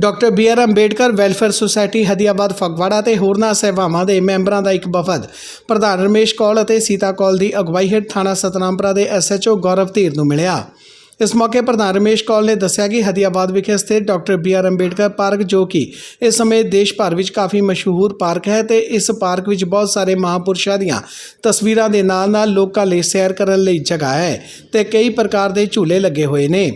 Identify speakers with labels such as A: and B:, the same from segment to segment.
A: Doctor B R Ambedkar welfare society Hadiabad Phagwara ਤੇ ਹੋਰਨਾਂ ਸੇਵਾਵਾਂ ਦੇ ਮੈਂਬਰਾਂ ਦਾ ਇੱਕ ਵਫਦ। ਪ੍ਰਧਾਨ ਰਮੇਸ਼ ਕੌਲ ਅਤੇ ਸੀਤਾ ਕੌਲ ਦੀ ਅਗਵਾਈ ਹੇਠ ਥਾਣਾ ਸਤਨਾਮਪੁਰਾ ਦੇ ਐਸਐਚਓ ਗੌਰਵ ਧੀਰ ਨੂੰ ਮਿਲਿਆ। ਇਸ ਮੌਕੇ ਪ੍ਰਧਾਨ ਰਮੇਸ਼ ਕੌਲ ਨੇ ਦੱਸਿਆ ਕਿ ਹਦੀਆਬਾਦ ਵਿਖੇ ਸਥਿਤ doctor B R Ambedkar park, ਜੋ ਕਿ ਇਸ ਸਮੇਂ ਦੇਸ਼ ਭਰ ਵਿੱਚ ਕਾਫੀ ਮਸ਼ਹੂਰ ਪਾਰਕ ਹੈ ਤੇ ਇਸ ਪਾਰਕ ਵਿੱਚ ਬਹੁਤ ਸਾਰੇ ਮਹਾਂਪੁਰਸ਼ਾਂ ਦੀਆਂ ਤਸਵੀਰਾਂ ਦੇ ਨਾਲ-ਨਾਲ ਲੋਕਾਂ ਲਈ ਸੈਰ ਕਰਨ ਲਈ ਜਗ੍ਹਾ ਹੈ ਤੇ ਕਈ ਪ੍ਰਕਾਰ ਦੇ ਝੂਲੇ ਲੱਗੇ ਹੋਏ ਨੇ।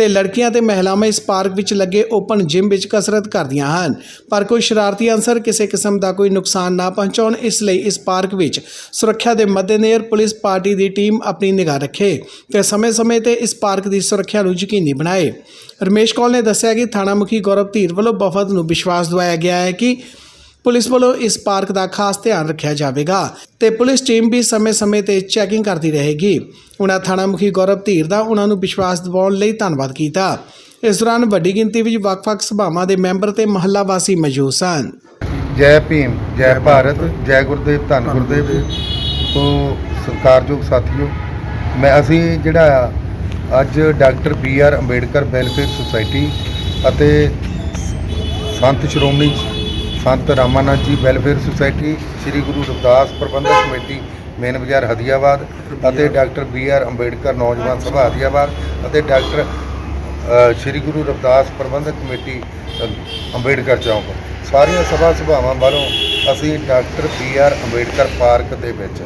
A: ਤੇ ਲੜਕੀਆਂ ਤੇ ਮਹਿਲਾਵਾਂ ਇਸ ਪਾਰਕ ਵਿੱਚ ਲੱਗੇ ਓਪਨ ਜਿਮ ਵਿੱਚ ਕਸਰਤ ਕਰਦੀਆਂ ਹਨ। ਪਰ ਕੋਈ ਸ਼ਰਾਰਤੀ ਅਨਸਰ ਕਿਸੇ ਕਿਸਮ ਦਾ ਕੋਈ ਨੁਕਸਾਨ ਨਾ ਪਹੁੰਚਾਉਣ, ਇਸ ਲਈ ਇਸ ਪਾਰਕ ਵਿੱਚ ਸੁਰੱਖਿਆ ਦੇ ਮੱਦੇਨਜ਼ਰ ਪੁਲਿਸ ਪਾਰਟੀ ਦੀ ਟੀਮ ਆਪਣੀ ਨਿਗਾਹ ਰੱਖੇ ਤੇ ਸਮੇਂ-ਸਮੇਂ ਤੇ ਇਸ ਪਾਰਕ ਦੀ ਸੁਰੱਖਿਆ ਨੂੰ ਯਕੀਨੀ ਬਣਾਏ। ਰਮੇਸ਼ ਕੌਲ ਨੇ ਦੱਸਿਆ ਕਿ ਥਾਣਾ ਮੁਖੀ ਗੌਰਵ ਧੀਰ ਵੱਲੋਂ ਵਫਦ ਨੂੰ ਵਿਸ਼ਵਾਸ ਦਿਵਾਇਆ ਗਿਆ ਹੈ ਕਿ ਪੁਲਿਸ ਵੱਲੋਂ ਇਸ ਪਾਰਕ ਦਾ ਖਾਸ ਧਿਆਨ ਰੱਖਿਆ ਜਾਵੇਗਾ ਤੇ ਪੁਲਿਸ ਟੀਮ ਵੀ ਸਮੇਂ-ਸਮੇਂ ਤੇ ਚੈਕਿੰਗ ਕਰਦੀ ਰਹੇਗੀ। ਉਹਨਾਂ ਥਾਣਾ ਮੁਖੀ ਗੌਰਵ ਧੀਰ ਦਾ ਉਹਨਾਂ ਨੂੰ ਵਿਸ਼ਵਾਸ ਦਿਵਾਉਣ ਲਈ ਧੰਨਵਾਦ ਕੀਤਾ। ਇਸ ਦੌਰਾਨ ਵੱਡੀ ਗਿਣਤੀ ਵਿੱਚ ਵੱਖ-ਵੱਖ ਸਭਾਵਾਂ ਦੇ ਮੈਂਬਰ ਤੇ ਮਹੱਲਾ ਵਾਸੀ ਮੌਜੂਦ ਸਨ।
B: ਜੈ ਭੀਮ, ਜੈ ਭਾਰਤ, ਜੈ ਗੁਰਦੇਵ, ਧੰਨ ਗੁਰਦੇਵ ਤੋਂ ਸਤਿਕਾਰਯੋਗ ਸਾਥੀਓ, ਮੈਂ ਅਸੀਂ ਜਿਹੜਾ ਅੱਜ doctor B R Ambedkar welfare society ਅਤੇ ਸੰਤ ਸ਼੍ਰੋਮਣੀ ਸੰਤ ਰਾਮਾਨੰਦ ਜੀ ਵੈਲਫੇਅਰ ਸੁਸਾਇਟੀ, ਸ੍ਰੀ ਗੁਰੂ ਰਵਿਦਾਸ ਪ੍ਰਬੰਧਕ ਕਮੇਟੀ, ਮੇਨ ਬਾਜ਼ਾਰ ਹਦੀਆਬਾਦ ਅਤੇ ਡਾਕਟਰ ਬੀ ਆਰ ਅੰਬੇਡਕਰ ਨੌਜਵਾਨ ਸਭਾ ਹਦੀਆਬਾਦ ਅਤੇ ਡਾਕਟਰ ਸ੍ਰੀ ਗੁਰੂ ਰਵਿਦਾਸ ਪ੍ਰਬੰਧਕ ਕਮੇਟੀ ਅੰਬੇਡਕਰ ਚੌਂਕ। ਸਾਰੀਆਂ ਸਭਾ ਸਭਾਵਾਂ ਵੱਲੋਂ ਅਸੀਂ doctor B R Ambedkar park ਦੇ ਵਿੱਚ,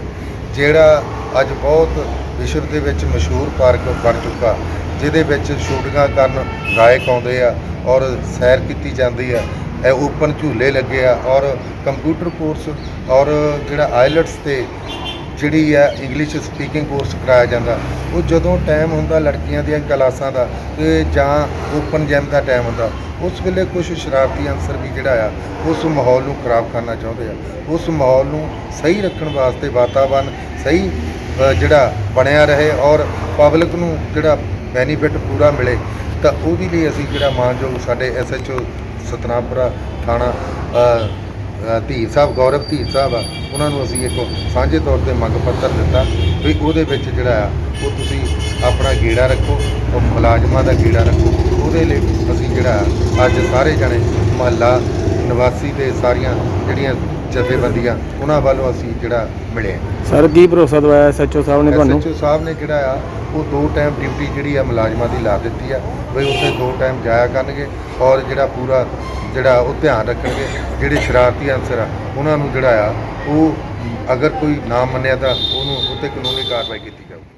B: ਜਿਹੜਾ ਅੱਜ ਬਹੁਤ ਵਿਸ਼ਵ ਦੇ ਵਿੱਚ ਮਸ਼ਹੂਰ ਪਾਰਕ ਬਣ ਚੁੱਕਾ, ਜਿਹਦੇ ਵਿੱਚ ਸ਼ੂਟਿੰਗਾਂ ਕਰਨ ਗਾਇਕ ਆਉਂਦੇ ਆ ਔਰ ਸੈਰ ਕੀਤੀ ਜਾਂਦੀ ਆ। ਇਹ ਓਪਨ ਝੂਲੇ ਲੱਗੇ ਆ ਔਰ ਕੰਪਿਊਟਰ ਕੋਰਸ ਔਰ ਜਿਹੜਾ ਆਇਲਟਸ ਤੇ ਜਿਹੜੀ ਆ ਇੰਗਲਿਸ਼ ਸਪੀਕਿੰਗ ਕੋਰਸ ਕਰਾਇਆ ਜਾਂਦਾ, ਉਹ ਜਦੋਂ ਟਾਈਮ ਹੁੰਦਾ ਲੜਕੀਆਂ ਦੀਆਂ ਕਲਾਸਾਂ ਦਾ ਤੇ ਜਾਂ ਓਪਨ ਜਿਮ ਦਾ ਟਾਈਮ ਹੁੰਦਾ, ਉਸ ਵੇਲੇ ਕੁਝ ਸ਼ਰਾਰਤੀ ਅਨਸਰ ਵੀ ਜਿਹੜਾ ਆ, ਉਸ ਮਾਹੌਲ ਨੂੰ ਖਰਾਬ ਕਰਨਾ ਚਾਹੁੰਦੇ ਆ। ਉਸ ਮਾਹੌਲ ਨੂੰ ਸਹੀ ਰੱਖਣ ਵਾਸਤੇ ਵਾਤਾਵਰਨ ਸਹੀ ਜਿਹੜਾ ਬਣਿਆ ਰਹੇ ਔਰ ਪਬਲਿਕ ਨੂੰ ਜਿਹੜਾ ਬੈਨੀਫਿਟ ਪੂਰਾ ਮਿਲੇ, ਤਾਂ ਉਹਦੇ ਲਈ ਅਸੀਂ ਜਿਹੜਾ ਮਾਨਯੋਗ ਸਾਡੇ ਐਸਐਚਓ ਸਤਨਾਮਪੁਰਾ ਥਾਣਾ ਧੀਰ ਸਾਹਿਬ, ਗੌਰਵ ਧੀਰ ਸਾਹਿਬ ਆ, ਉਹਨਾਂ ਨੂੰ ਅਸੀਂ ਇੱਕ ਸਾਂਝੇ ਤੌਰ ਤੇ ਮੰਗ ਪੱਤਰ ਦਿੱਤਾ ਵੀ ਉਹਦੇ ਵਿੱਚ ਜਿਹੜਾ ਆ, ਉਹ ਤੁਸੀਂ ਆਪਣਾ ਗੇੜਾ ਰੱਖੋ, ਉਹ ਮੁਲਾਜ਼ਮਾਂ ਦਾ ਗੇੜਾ ਰੱਖੋ। ਉਹਦੇ ਲਈ ਅਸੀਂ ਜਿਹੜਾ ਅੱਜ ਸਾਰੇ ਜਣੇ ਮਹੱਲਾ, ਨਿਵਾਸੀ ਤੇ ਸਾਰੀਆਂ ਜਿਹੜੀਆਂ ਜਥੇਬੰਦੀਆਂ ਉਹਨਾਂ ਵੱਲੋਂ ਅਸੀਂ ਜਿਹੜਾ ਮਿਲੇ
C: ਸਰ ਕੀ ਭਰੋਸਾ ਦਵਾਇਆ ਐਸਐਚਓ ਸਾਹਿਬ ਨੇ ਤੁਹਾਨੂੰ?
B: ਐਸਐਚਓ ਸਾਹਿਬ ਨੇ ਜਿਹੜਾ ਆ ਉਹ ਦੋ ਟਾਈਮ ਡਿਊਟੀ ਜਿਹੜੀ ਆ ਮੁਲਾਜ਼ਮਾਂ ਦੀ ਲਾ ਦਿੱਤੀ ਆ ਵੀ ਉੱਥੇ ਦੋ ਟਾਈਮ ਜਾਇਆ ਕਰਨਗੇ ਔਰ ਜਿਹੜਾ ਪੂਰਾ ਜਿਹੜਾ ਉਹ ਧਿਆਨ ਰੱਖਣਗੇ ਜਿਹੜੇ ਸ਼ਰਾਰਤੀ ਅਨਸਰ ਆ ਉਹਨਾਂ ਨੂੰ ਜਿਹੜਾ ਆ ਉਹ ਅਗਰ ਕੋਈ ਨਾ ਮੰਨਿਆ ਤਾਂ ਉਹਨੂੰ ਉੱਤੇ ਕਾਨੂੰਨੀ ਕਾਰਵਾਈ ਕੀਤੀ ਜਾਊਗੀ।